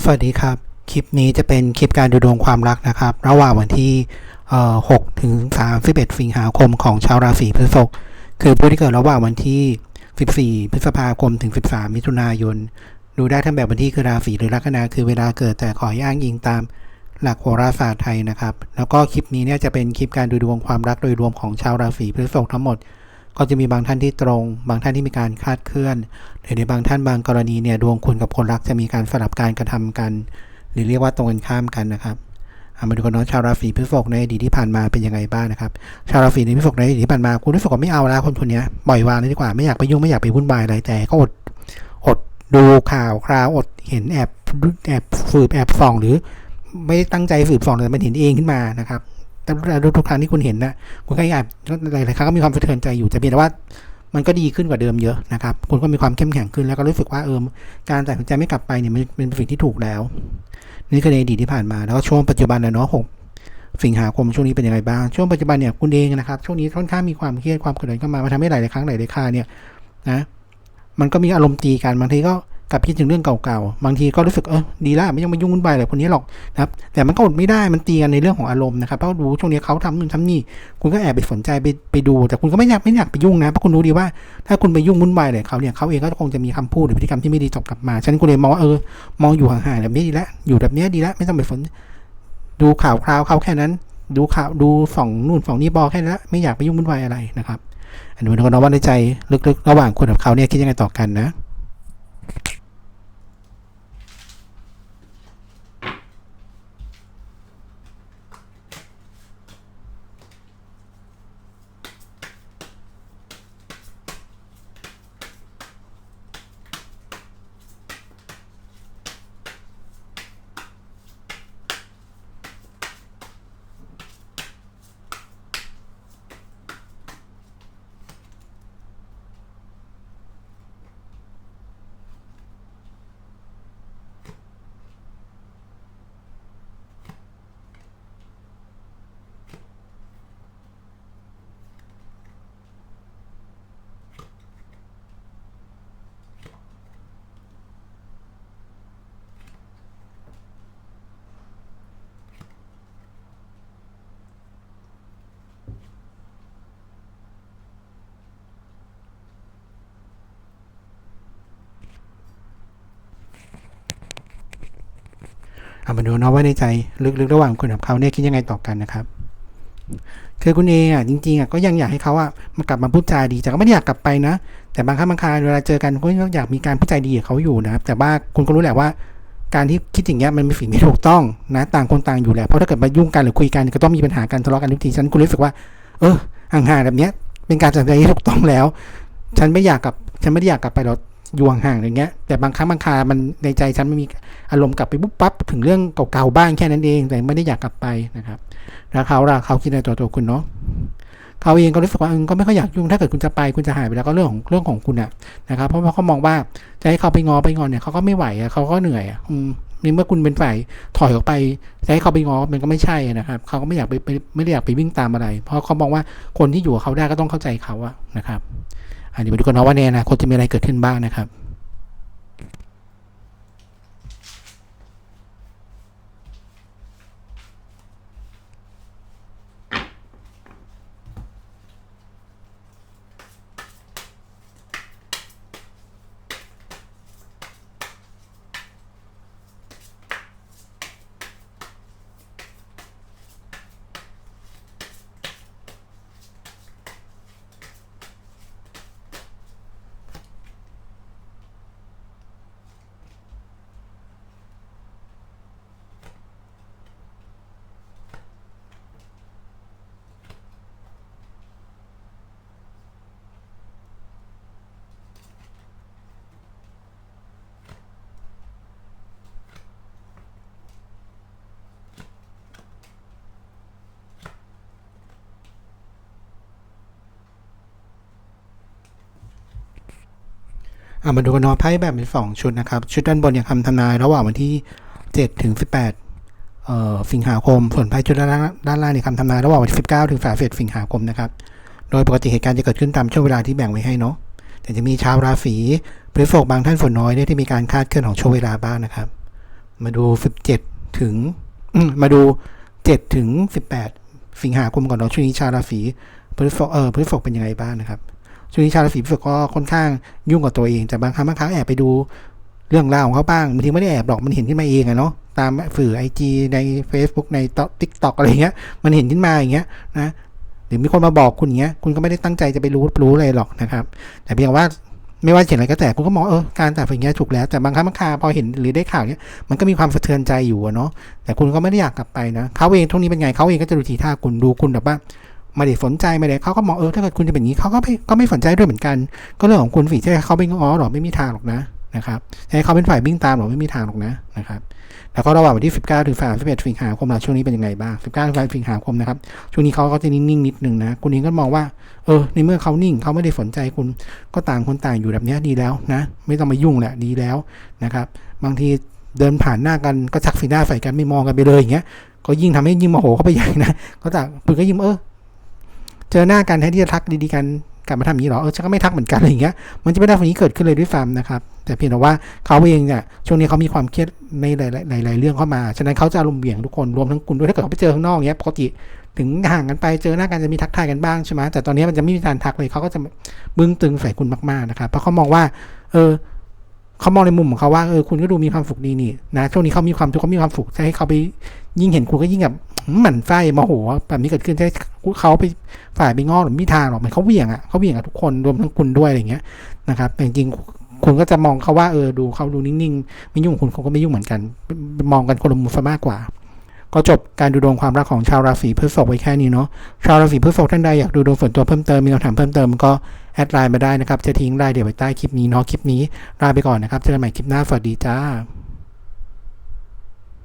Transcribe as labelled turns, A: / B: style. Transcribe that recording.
A: สวัสดีครับ คลิปนี้จะเป็นคลิปการดูดวงความรักนะครับ ระหว่างวันที่6ถึง 31 สิงหาคมของชาวราศีพฤษภคือผู้ที่เกิดระหว่างวันที่ 14 พฤษภาคมถึง 13 มิถุนายน ดูได้ทั้งแบบวันที่คือราศีหรือลัคนาคือเวลาเกิดแต่ขออ้างอิงตามหลักโหราศาสตร์ไทยนะครับ แล้วก็คลิปนี้เนี่ยจะเป็นคลิปการดูดวงความรักโดยรวมของชาวราศีพฤษภทั้งหมด ก็จะมีบางท่านที่ตรง บางท่านที่มีการคาดเคลื่อนหรือในบางท่านบางกรณีเนี่ยดวงคุณกับคนรักจะมีการสลับการกระทำกัน หรือเรียกว่าตรงกันข้ามกันนะครับมาดูกันเนาะชาวราศีพฤษภในอดีตที่ผ่านมาเป็นยังไงบ้างนะครับชาวราศีในพฤษภในอดีตที่ผ่านมาคุณรู้สึกว่าไม่เอาแล้วคนคนนี้ปล่อยวางเลยดีกว่าไม่อยากไปยุ่งไม่อยากไปวุ่นวายอะไรแต่ก็อดอดดูข่าวคราวอดเห็นแอบแอบสืบแอบส่อง หรือไม่ตั้งใจสืบส่องแต่มันเห็นเองขึ้นมานะครับ แต่ทุกครั้งที่คุณเห็นนะคุณก็แอบหลายๆครั้งก็มีความสะเทือนใจอยู่แต่เพียงแต่ว่ามันก็ดีขึ้นกว่าเดิมเยอะนะครับคุณก็มีความเข้มแข็งขึ้นแล้วก็รู้สึกว่าเออการตัดสินใจไม่กลับไปเนี่ยมันเป็นสิ่งที่ถูกแล้ว นี่คือในอดีตที่ผ่านมาแล้วก็ช่วงปัจจุบันนะเนาะหกสิงหาคมช่วงนี้เป็นยังไงบ้าง ช่วงปัจจุบันเนี่ยคุณเองนะครับช่วงนี้ค่อนข้างมีความเครียดความกดดันเข้ามามาทำให้หลายๆครั้งหลายๆคาเนี่ยนะมันก็มีอารมณ์ตีกันบางทีก็ กลับคิดถึงเรื่องเก่าๆ บางทีก็รู้สึกเออดีแล้วไม่ต้องมายุ่งวุ่นวายอะไรคนนี้หรอกนะครับ แต่มันก็อดไม่ได้มันตีกันในเรื่องของอารมณ์นะครับเพราะรู้ช่วงนี้เขาทำนู่นทำนี่คุณก็แอบไปสนใจไปไปดู แต่คุณก็ไม่อยากไม่อยากไปยุ่งนะเพราะคุณรู้ดีว่า ถ้าคุณไปยุ่งวุ่นวายเลยเขาเนี่ยเขาเองก็คงจะมีคำพูดหรือพฤติกรรมที่ไม่ดีตอบกลับมาฉะนันคุณเลยมองว่าเออมองอยู่ห่างๆแบบนี้ดีแล้วอยู่แบบนี้ดีแล้วไม่ต้องไปสนดูข่าวคราวเขาแค่นั้น ดูข่าวดูส่องนู่นส่องนี่บอแค่นั้นละไม่อยากไปยุ่งวุ่นวายอะไรนะครับอันนี้เป็นคนว่าในใจลึกๆ ระหว่างคุณกับเขาเนี่ยคิดยังไงต่อกันนะ เอามาดูนะว่าในใจลึกๆระหว่างคุณกับเขาเนี่ยคิดยังไงต่อกันนะครับคือคุณเออะจริงๆอะก็ยังอยากให้เขาอะมากลับมาพูดจาดีแต่ก็ไม่ได้อยากกลับไปนะ แต่บางครั้งบางคราเวลาเจอกันก็อยากมีการพูดใจดีกับเขาอยู่นะครับแต่ว่าคุณก็รู้แหละว่า การที่คิดอย่างเงี้ยมันเป็นสิ่งที่ถูกต้องนะต่างคนต่างอยู่แหละเพราะถ้าเกิดมายุ่งกันหรือคุยกันก็ต้องมีปัญหากันทะเลาะกันทุกทีฉันคุณรู้สึกว่า เออห่างๆแบบเนี้ยเป็นการตัดสินใจที่ถูกต้องแล้ว ฉันไม่อยากกลับฉันไม่ได้อยากกลับไปหรอก อยู่ห่างๆอย่างเงี้ยแต่บางครั้งบางคามันในใจฉันไม่มีอารมณ์กลับไปปุ๊บปั๊บถึงเรื่องเก่าๆบ้างแค่นั้นเอง แต่ไม่ได้อยากกลับไปนะครับแล้วเขาล่ะเขาคิดในตัวตัวคุณเนาะเขาเองก็รู้สึกว่าเออก็ไม่ค่อยอยากยุ่งถ้าเกิดคุณจะไปคุณจะหายไปแล้วก็เรื่องของเรื่องของคุณอะนะครับ เพราะว่าเขามองว่าจะให้เขาไปงอไปงอนเนี่ยเขาก็ไม่ไหวอะเขาก็เหนื่อยอะอืมนี่เมื่อคุณเป็นฝ่ายถอยออกไปจะให้เขาไปงอมันก็ไม่ใช่นะครับเขาก็ไม่อยากไปไปไม่ได้อยากไปวิ่งตามอะไร เพราะเขามองว่าคนที่อยู่กับเขาได้ก็ต้องเข้าใจเขาอะนะครับ อันนี้ไปดูกันนะว่าในอนาคตจะมีอะไรเกิดขึ้นบ้างนะครับ อามาดูกันเนาะไพ่แบบเป็นสองชุดนะครับ ชุดด้านบนเนี่ยคำทำนายระหว่างวันที่7ถึง18เอ่อสิงหาคม ส่วนไพ่ชุดด้านล่างด้านล่างเนี่ยคำทำนายระหว่างวันที่19ถึง31สิงหาคมนะครับ โดยปกติเหตุการณ์จะเกิดขึ้นตามช่วงเวลาที่แบ่งไว้ให้เนาะ แต่จะมีชาวราศีพฤษภบางท่านฝนน้อยเนี่ยที่มีการคาดเคลื่อนของช่วงเวลาบ้างนะครับ มาดู17ถึงมมาดู7ถึง18สิงหาคมก่อนเนาะช่วงนี้ชาวราศีพฤษภเออพฤษภเป็นยังไงบ้างนะครับ ช่วงนี้ชาวราศีพฤษภก็ค่อนข้างยุ่งกับตัวเองแต่บางครั้งบางครั้งแอบไปดูเรื่องราวของเขาบ้างบางทีไม่ได้แอบหรอกมันเห็นขึ้นมาเองอะเนาะตามสื่อไอจีใน Facebook ในทิกตอกอะไรเงี้ย มันเห็นขึ้นมาอย่างเงี้ยนะหรือมีคนมาบอกคุณอย่างเงี้ย คุณก็ไม่ได้ตั้งใจจะไปรู้รู้อะไรหรอกนะครับ แต่เพียงว่าไม่ว่าเห็นอะไรก็แต่คุณก็มองเออการตัดสินใจถูกแล้วแต่บางครั้งบางคราพอเห็นหรือได้ข่าวเนี้ยมันก็มีความสะเทือนใจอยู่เนาะแต่คุณก็ไม่ได้อยากกลับไปนะเขาเองทุกนี้เป็นไงเขาเองก็จะดูทีท่าคุณดูคุณแบบว่า ไม่ได้สนใจไม่ได้เขาก็มองเออถ้าเกิดคุณจะเป็นอย่างนี้เขาก็ไม่ก็ไม่สนใจด้วยเหมือนกัน ก็เรื่องของคุณฝีให้เขาไปง้อหรอไม่มีทางหรอกนะนะครับให้เขาเป็นฝ่ายวิ่งตามหรอไม่มีทางหรอกนะนะครับแล้วก็ระหว่างวันที่ 19 ถึง 31 สิงหาคมนะช่วงนี้เป็นยังไงบ้าง 19 ถึง30สิงหาคมนะครับ ช่วงนี้เขาก็จะนิ่งๆนิดนึงนะ คุณเองก็มองว่า เออ ในเมื่อเขานิ่งเขาไม่ได้สนใจคุณ ก็ต่างคนต่างอยู่แบบนี้ดีแล้วนะ ไม่ต้องมายุ่งแหละดีแล้วนะครับ บางทีเดินผ่านหน้ากันก็ชักสีหน้าใส่กันไม่มองกันไปเลยอย่างเงี้ย ก็ยิ่งทำให้ยิ่งโมโหเข้าไปใหญ่นะ ก็ต่างคุณก็ยิ่งเออ เจอหน้ากันแทนที่จะทักดีๆกันกลับมาทำอย่างนี้หรอเออฉันก็ไม่ทักเหมือนกันอะไรอย่างเงี้ยมันจะไม่ได้ฝั่งนี้เกิดขึ้นเลยด้วยซ้ำนะครับ แต่เพียงแต่ว่าเขาเองเนี่ยช่วงนี้เขามีความเครียดในหลายๆหลายๆเรื่องเข้ามาฉะนั้นเขาจะอารมณ์เบี่ยงทุกคนรวมทั้งคุณด้วยถ้าเกิดเขาไปเจอข้างนอกเนี้ยปกติถึงห่างกันไปเจอหน้ากันจะมีทักทายกันบ้างใช่ไหมแต่ตอนนี้มันจะไม่มีการทักเลยเขาก็จะบึ้งตึงใส่คุณมากๆนะครับเพราะเขามองว่า เออเขามองในมุมของเขาว่าเออคุณก็ดูมีความสุขดีนี่นะช่วงนี้เขามีความทุกข์เขามีความสุขจะให้เขาไปยิ่งเห็นคุณก็ยิ่งแบบ หมั่นไส้โมโหแบบนี้เกิดขึ้นให้เขาไปฝ่ายไปงอหรือไม่มีทางหรอกมันเขาเวี่ยงอะเขาเวี่ยงกับทุกคนรวมทั้งคุณด้วยอะไรอย่างเงี้ยนะครับแต่จริงคุณก็จะมองเขาว่าเออดูเขาดูนิ่งๆไม่ยุ่งคุณเขาก็ไม่ยุ่งเหมือนกัน มองกันคนละมุมซะมากกว่า ก็จบการดูดวงความรักของชาวราศีพฤษภไว้แค่นี้เนาะชาวราศีพฤษภท่านใดอยากดูดวงส่วนตัวเพิ่มเติมมีคำถามเพิ่มเติมก็แอดไลน์มาได้นะครับจะทิ้งรายเดี๋ยวไว้ใต้คลิปนี้เนาะคลิปนี้ลาไปก่อนนะครับเจอกันใหม่คลิปหน้าสวัสดีจ้า